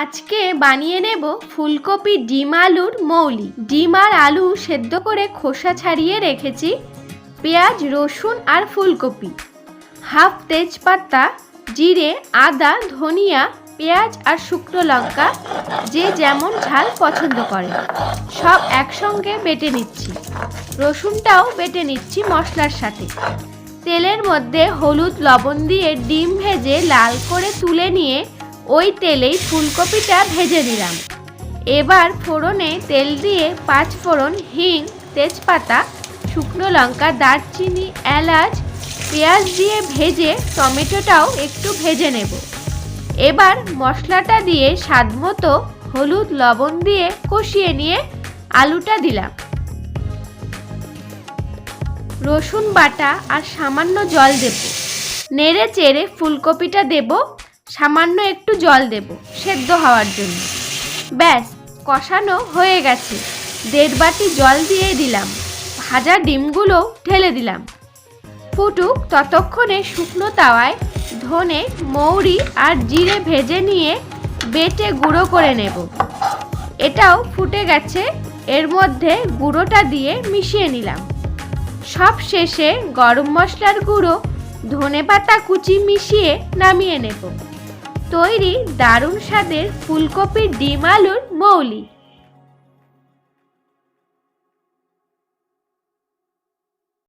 আজকে বানিয়ে নেব ফুলকপি ডিম আলুর মৌলি। ডিম আর আলু সেদ্ধ করে খোসা ছাড়িয়ে রেখেছি পেঁয়াজ, রসুন আর ফুলকপি। হাফ তেজপাতা, জিরে, আদা, ধনিয়া, পেঁয়াজ আর শুকনো লঙ্কা যে যেমন ঝাল পছন্দ করে। সব একসঙ্গে বেটে নিচ্ছি। রসুনটাও বেটে নিচ্ছি মশলার সাথে। তেলের মধ্যে হলুদ লবণ দিয়ে ডিম ভেজে লাল করে তুলে নিয়ে ওই তেলেই ফুলকপিটা ভেজে দিলাম এবার ফোড়নে তেল দিয়ে পাঁচ ফোড়ন হিং, তেজপাতা, শুকনো লঙ্কা, দারচিনি, এলাচ, পেঁয়াজ দিয়ে ভেজে টমেটোটাও একটু ভেজে নেব। এবার মশলাটা দিয়ে স্বাদ মতো হলুদ লবণ দিয়ে কষিয়ে নিয়ে আলুটা দিলাম। রসুন বাটা আর সামান্য জল দেব। নেড়ে চেড়ে ফুলকপিটা দেব। সামান্য একটু জল দেব, সেদ্ধ হওয়ার জন্য। ব্যাস, কষানো হয়ে গেছে। দেড় বাটি জল দিয়ে দিলাম। ভাজা ডিমগুলো ঢেলে দিলাম। ফুটুক ততক্ষণে শুকনো তাওয়ায় ধনে, মৌরি আর জিরে ভেজে নিয়ে বেটে গুঁড়ো করে নেব। এটাও ফুটে গেছে। এর মধ্যে গুঁড়োটা দিয়ে মিশিয়ে নিলাম। সব শেষে গরম মশলার গুঁড়ো ধনে পাতা কুচি মিশিয়ে নামিয়ে নেব। তৈরি দারুণ স্বাদের ফুলকপির ডিম আলুর মৌলি।